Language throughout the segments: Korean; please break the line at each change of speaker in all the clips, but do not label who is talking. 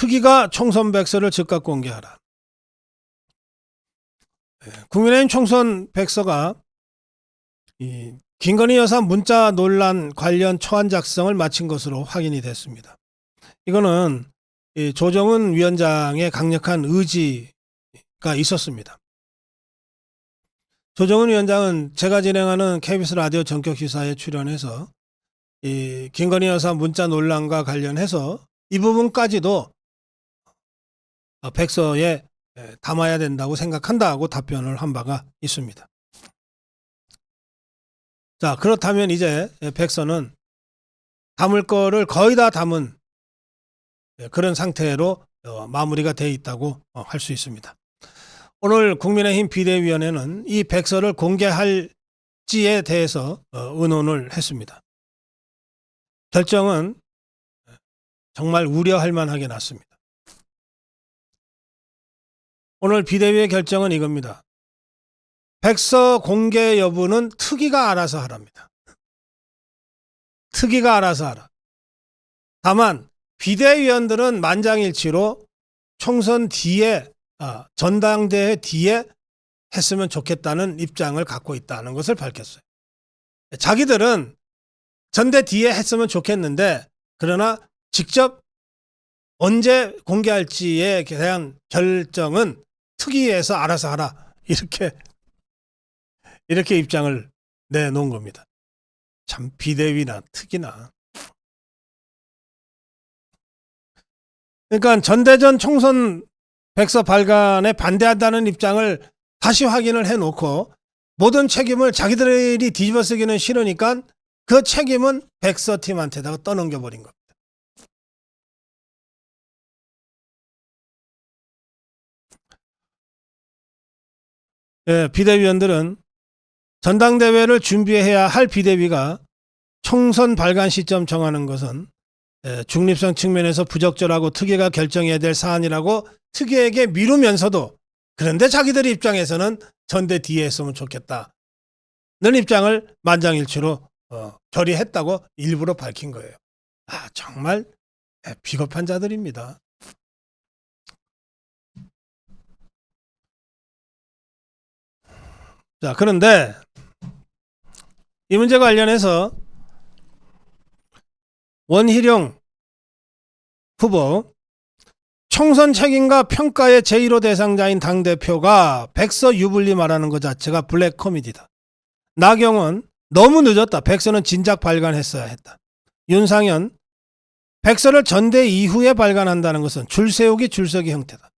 특위가 총선 백서를 즉각 공개하라. 예, 국민의힘 총선 백서가 이 김건희 여사 문자 논란 관련 초안 작성을 마친 것으로 확인이 됐습니다. 이거는 이 조정은 위원장의 강력한 의지가 있었습니다. 조정은 위원장은 제가 진행하는 KBS 라디오 전격 시사에 출연해서 이 김건희 여사 문자 논란과 관련해서 이 부분까지도 어, 백서에 에, 담아야 된다고 생각한다고 답변을 한 바가 있습니다. 자, 그렇다면 이제 백서는 담을 거를 거의 다 담은 예, 그런 상태로 어, 마무리가 돼 있다고 어, 할수 있습니다. 오늘 국민의힘 비대위원회는 이 백서를 공개할지에 대해서 어, 의논을 했습니다. 결정은 정말 우려할 만하게 났습니다. 오늘 비대위의 결정은 이겁니다. 백서 공개 여부는 특위가 알아서 하랍니다. 특위가 알아서 하라. 다만 비대위원들은 만장일치로 총선 뒤에 아, 전당대회 뒤에 했으면 좋겠다는 입장을 갖고 있다는 것을 밝혔어요. 자기들은 전대 뒤에 했으면 좋겠는데 그러나 직접 언제 공개할지에 대한 결정은 특위에서 알아서 하라 이렇게 이렇게 입장을 내놓은 겁니다. 참 비대위나 특위나 그러니까 전대전 총선 백서 발간에 반대한다는 입장을 다시 확인을 해놓고 모든 책임을 자기들이 뒤집어쓰기는 싫으니까 그 책임은 백서 팀한테다가 떠넘겨 버린 겁니다. 예, 비대위원들은 전당대회를 준비해야 할 비대위가 총선 발간 시점 정하는 것은 예, 중립성 측면에서 부적절하고 특위가 결정해야 될 사안이라고 특위에게 미루면서도 그런데 자기들 입장에서는 전대 뒤에 했으면 좋겠다 는 입장을 만장일치로 어, 결의했다고 일부러 밝힌 거예요. 아 정말 예, 비겁한 자들입니다. 자 그런데 이 문제 관련해서 원희룡 후보 총선 책임과 평가의 제1호 대상자인 당대표가 백서 유불리 말하는 것 자체가 블랙 코미디다. 나경원 너무 늦었다. 백서는 진작 발간했어야 했다. 윤상현 백서를 전대 이후에 발간한다는 것은 줄 세우기 줄서기 형태다.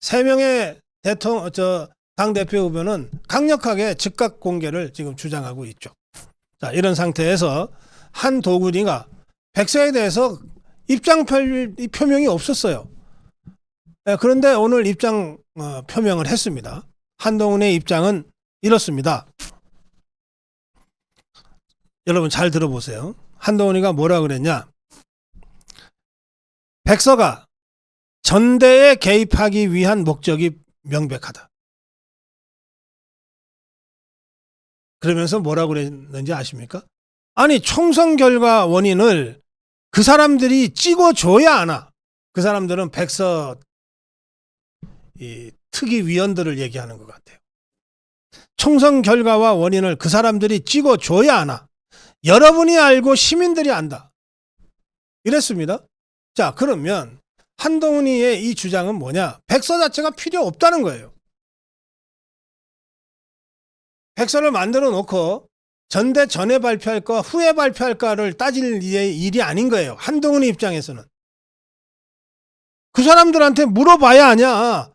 세 명의 대통령 저 당 대표 후보는 강력하게 즉각 공개를 지금 주장하고 있죠. 자, 이런 상태에서 한 도군이가 백서에 대해서 입장 표- 표명이 없었어요. 예, 그런데 오늘 입장 어, 표명을 했습니다. 한동훈의 입장은 이렇습니다. 여러분 잘 들어보세요. 한동훈이가 뭐라 그랬냐? 백서가 전대에 개입하기 위한 목적이 명백하다. 그러면서 뭐라고 그랬는지 아십니까? 아니 총선 결과 원인을 그 사람들이 찍어줘야 하나. 그 사람들은 백서 이 특위 위원들을 얘기하는 것 같아요. 총선 결과와 원인을 그 사람들이 찍어줘야 하나. 여러분이 알고 시민들이 안다. 이랬습니다. 자 그러면 한동훈이의 이 주장은 뭐냐? 백서 자체가 필요 없다는 거예요. 백서를 만들어 놓고 전대 전에 발표할까 후에 발표할까를 따질 일이 아닌 거예요. 한동훈의 입장에서는. 그 사람들한테 물어봐야 하냐.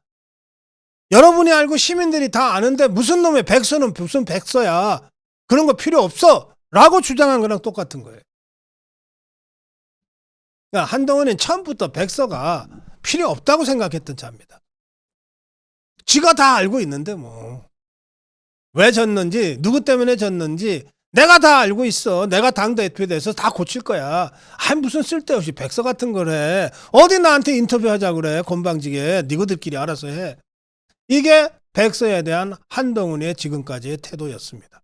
여러분이 알고 시민들이 다 아는데 무슨 놈의 백서는 무슨 백서야. 그런 거 필요 없어. 라고 주장한 거랑 똑같은 거예요. 그러니까 한동훈은 처음부터 백서가 필요 없다고 생각했던 자입니다. 지가 다 알고 있는데 뭐. 왜 졌는지 누구 때문에 졌는지 내가 다 알고 있어. 내가 당 대표에 대해서 다 고칠 거야. 아 무슨 쓸데없이 백서 같은 거래. 어디 나한테 인터뷰하자 그래. 건방지게 니구들끼리 알아서 해. 이게 백서에 대한 한동훈의 지금까지의 태도였습니다.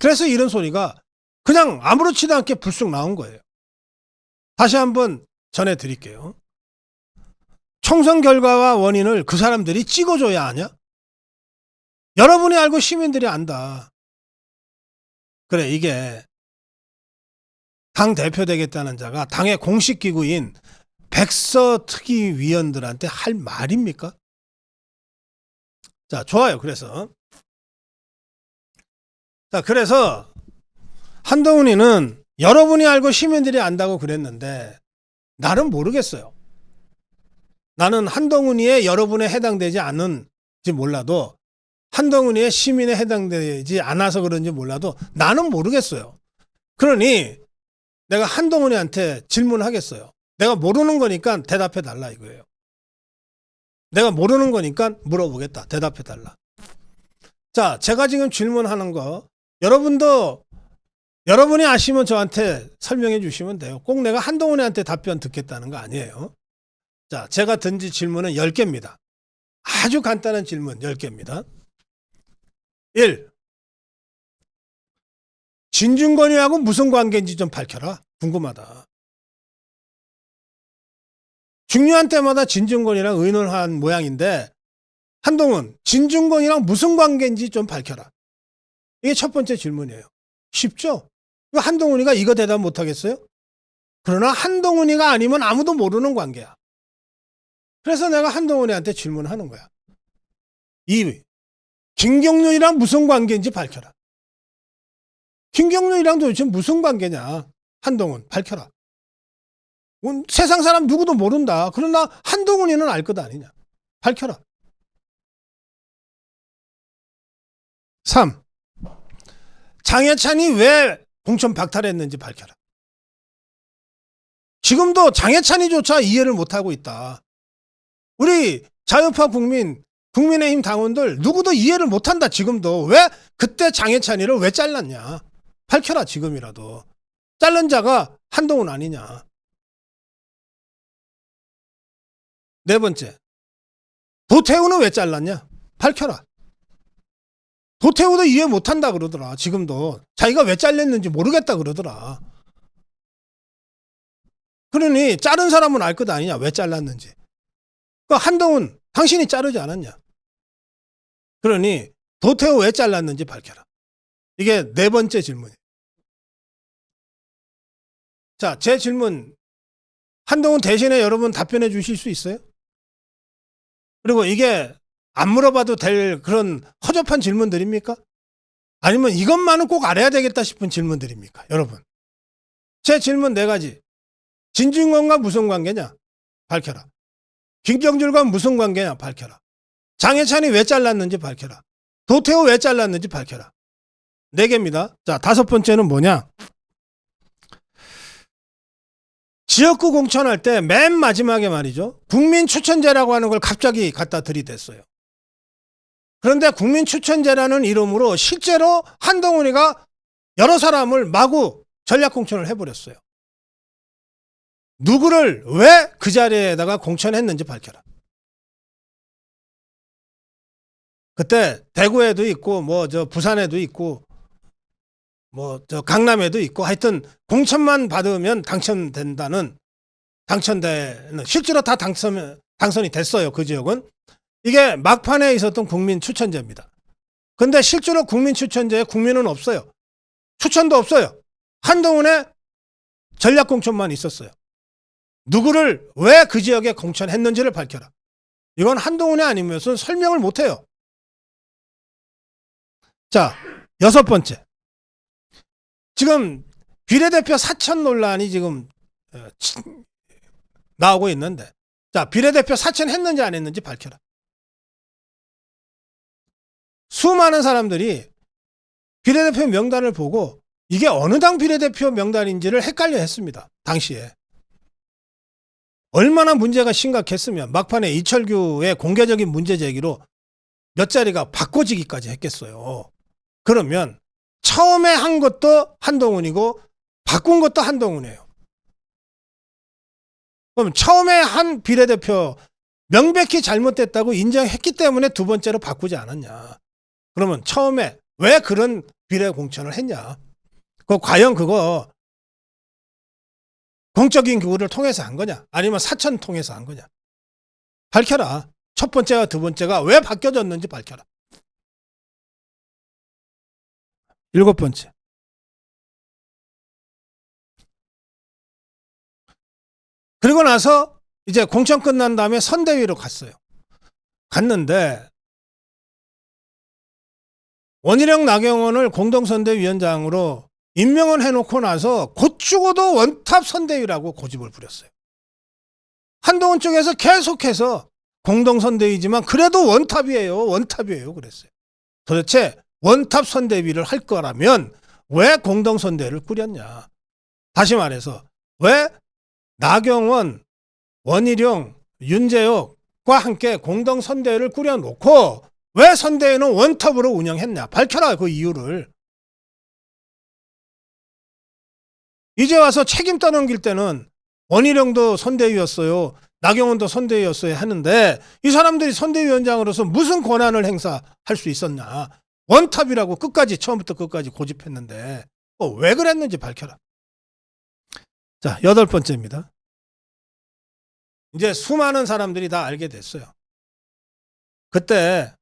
그래서 이런 소리가 그냥 아무렇지도 않게 불쑥 나온 거예요. 다시 한번 전해드릴게요. 총선 결과와 원인을 그 사람들이 찍어줘야 하냐? 여러분이 알고 시민들이 안다. 그래, 이게 당 대표 되겠다는 자가 당의 공식 기구인 백서 특위 위원들한테 할 말입니까? 자, 좋아요. 그래서 자, 그래서 한동훈이는 여러분이 알고 시민들이 안다고 그랬는데 나는 모르겠어요. 나는 한동훈이의 여러분에 해당되지 않은지 몰라도 한동훈이의 시민에 해당되지 않아서 그런지 몰라도 나는 모르겠어요. 그러니 내가 한동훈이한테 질문하겠어요. 내가 모르는 거니까 대답해 달라 이거예요. 내가 모르는 거니까 물어보겠다. 대답해 달라. 자, 제가 지금 질문하는 거 여러분도 여러분이 아시면 저한테 설명해 주시면 돼요. 꼭 내가 한동훈이한테 답변 듣겠다는 거 아니에요. 자, 제가 던진 질문은 10개입니다. 아주 간단한 질문 10개입니다. 1. 진중권이하고 무슨 관계인지 좀 밝혀라. 궁금하다. 중요한 때마다 진중권이랑 의논한 모양인데 한동훈, 진중권이랑 무슨 관계인지 좀 밝혀라. 이게 첫 번째 질문이에요. 쉽죠? 왜 한동훈이가 이거 대답 못 하겠어요? 그러나 한동훈이가 아니면 아무도 모르는 관계야. 그래서 내가 한동훈이한테 질문하는 거야. 2위. 김경률이랑 무슨 관계인지 밝혀라. 김경률이랑 도대체 무슨 관계냐? 한동훈 밝혀라. 음, 세상 사람 누구도 모른다. 그러나 한동훈이는 알 것 아니냐? 밝혀라. 3. 장해찬이 왜 공천 박탈했는지 밝혀라. 지금도 장해찬이조차 이해를 못하고 있다. 우리 자유파 국민, 국민의힘 당원들 누구도 이해를 못한다. 지금도 왜 그때 장해찬이를 왜 잘랐냐? 밝혀라 지금이라도. 잘른 자가 한동훈 아니냐? 네 번째. 도태우는 왜 잘랐냐? 밝혀라. 도태우도 이해 못한다 그러더라. 지금도 자기가 왜 잘렸는지 모르겠다 그러더라. 그러니 자른 사람은 알 것 아니냐? 왜 잘랐는지. 그 한동훈 당신이 자르지 않았냐? 그러니 도태우 왜 잘랐는지 밝혀라. 이게 네 번째 질문이에요. 자, 제 질문 한동훈 대신에 여러분 답변해 주실 수 있어요? 그리고 이게 안 물어봐도 될 그런 허접한 질문들입니까? 아니면 이것만은 꼭 알아야 되겠다 싶은 질문들입니까? 여러분. 제 질문 네 가지. 진중권과 무슨 관계냐? 밝혀라. 김경줄과 무슨 관계냐? 밝혀라. 장해찬이 왜 잘랐는지 밝혀라. 도태우 왜 잘랐는지 밝혀라. 네 개입니다. 자, 다섯 번째는 뭐냐? 지역구 공천할 때 맨 마지막에 말이죠. 국민 추천제라고 하는 걸 갑자기 갖다 들이댔어요. 그런데 국민 추천제라는 이름으로 실제로 한동훈이가 여러 사람을 마구 전략 공천을 해버렸어요. 누구를 왜 그 자리에다가 공천했는지 밝혀라. 그때 대구에도 있고 뭐 저 부산에도 있고 뭐 저 강남에도 있고 하여튼 공천만 받으면 당첨된다는 당첨되는 실제로 다 당선 당선이 됐어요 그 지역은 이게 막판에 있었던 국민 추천제입니다. 근데 실제로 국민 추천제에 국민은 없어요. 추천도 없어요. 한동훈의 전략 공천만 있었어요. 누구를 왜 그 지역에 공천했는지를 밝혀라. 이건 한동훈이 아니면 설명을 못 해요. 자, 여섯 번째. 지금 비례대표 사천 논란이 지금 어, 치- 나오고 있는데 자 비례대표 사천 했는지 안 했는지 밝혀라. 수많은 사람들이 비례대표 명단을 보고 이게 어느 당 비례대표 명단인지를 헷갈려 했습니다. 당시에. 얼마나 문제가 심각했으면 막판에 이철규의 공개적인 문제 제기로 몇 자리가 바꿔지기까지 했겠어요. 그러면 처음에 한 것도 한동훈이고 바꾼 것도 한동훈이에요. 그럼 처음에 한 비례대표 명백히 잘못됐다고 인정했기 때문에 두 번째로 바꾸지 않았냐. 그러면 처음에 왜 그런 비례 공천을 했냐. 그 과연 그거 공적인 교구를 통해서 한 거냐? 아니면 사천 통해서 한 거냐? 밝혀라. 첫 번째와 두 번째가 왜 바뀌어졌는지 밝혀라. 일곱 번째. 그리고 나서 이제 공천 끝난 다음에 선대위로 갔어요. 갔는데 원희룡 나경원을 공동선대위원장으로 임명을 해놓고 나서 곧 죽어도 원탑 선대위라고 고집을 부렸어요. 한동훈 쪽에서 계속해서 공동선대위지만 그래도 원탑이에요. 원탑이에요. 그랬어요. 도대체 원탑 선대위를 할 거라면 왜 공동 선대위를 꾸렸냐. 다시 말해서 왜 나경원, 원희룡, 윤재옥과 함께 공동 선대위를 꾸려놓고 왜 선대위는 원탑으로 운영했냐. 밝혀라 그 이유를. 이제 와서 책임 떠넘길 때는 원희룡도 선대위였어요. 나경원도 선대위였어요 하는데 이 사람들이 선대위원장으로서 무슨 권한을 행사할 수 있었냐. 원탑이라고 끝까지 처음부터 끝까지 고집했는데 어, 왜 그랬는지 밝혀라. 자, 여덟 번째입니다. 이제 수많은 사람들이 다 알게 됐어요. 그때,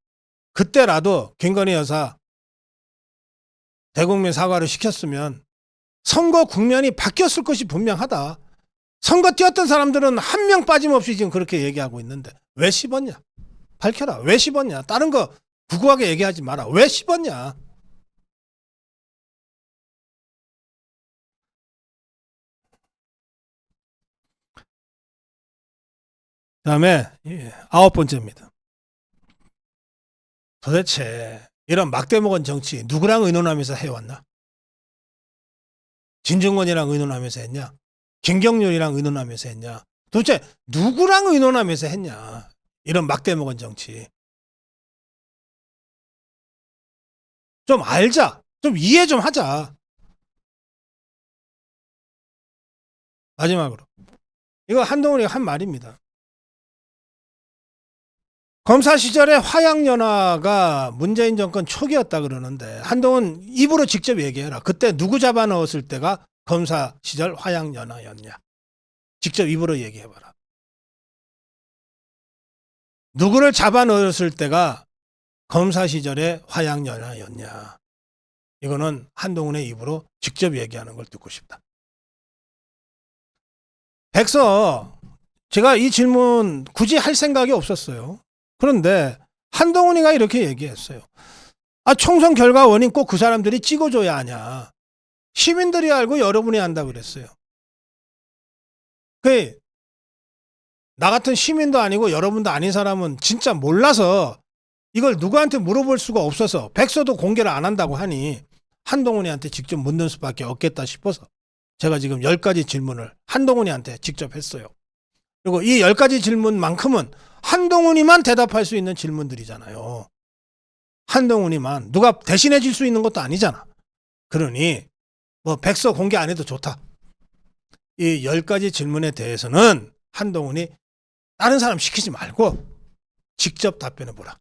그때라도 김건희 여사 대국민 사과를 시켰으면 선거 국면이 바뀌었을 것이 분명하다. 선거 뛰었던 사람들은 한 명 빠짐없이 지금 그렇게 얘기하고 있는데 왜 씹었냐? 밝혀라. 왜 씹었냐? 다른 거 구구하게 얘기하지 마라. 왜 씹었냐? 다음에 예, 아홉 번째입니다. 도대체 이런 막대 먹은 정치 누구랑 의논하면서 해왔나? 진중권이랑 의논하면서 했냐? 김경률이랑 의논하면서 했냐? 도대체 누구랑 의논하면서 했냐? 이런 막대 먹은 정치. 좀 알자. 좀 이해 좀 하자. 마지막으로. 이거 한동훈이 한 말입니다. 검사 시절에 화양연화가 문재인 정권 초기였다 그러는데 한동훈 입으로 직접 얘기해라. 그때 누구 잡아 넣었을 때가 검사 시절 화양연화였냐. 직접 입으로 얘기해봐라. 누구를 잡아 넣었을 때가 검사 시절에 화양연화였냐. 이거는 한동훈의 입으로 직접 얘기하는 걸 듣고 싶다. 백서, 제가 이 질문 굳이 할 생각이 없었어요. 그런데 한동훈이가 이렇게 얘기했어요. 아, 총선 결과 원인 꼭 그 사람들이 찍어줘야 하냐. 시민들이 알고 여러분이 안다 그랬어요. 그, 나 같은 시민도 아니고 여러분도 아닌 사람은 진짜 몰라서 이걸 누구한테 물어볼 수가 없어서 백서도 공개를 안 한다고 하니 한동훈이한테 직접 묻는 수밖에 없겠다 싶어서 제가 지금 열 가지 질문을 한동훈이한테 직접 했어요. 그리고 이열 가지 질문만큼은 한동훈이만 대답할 수 있는 질문들이잖아요. 한동훈이만 누가 대신해 줄 수 있는 것도 아니잖아. 그러니 뭐 백서 공개 안 해도 좋다. 이열 가지 질문에 대해서는 한동훈이 다른 사람 시키지 말고 직접 답변해 보라.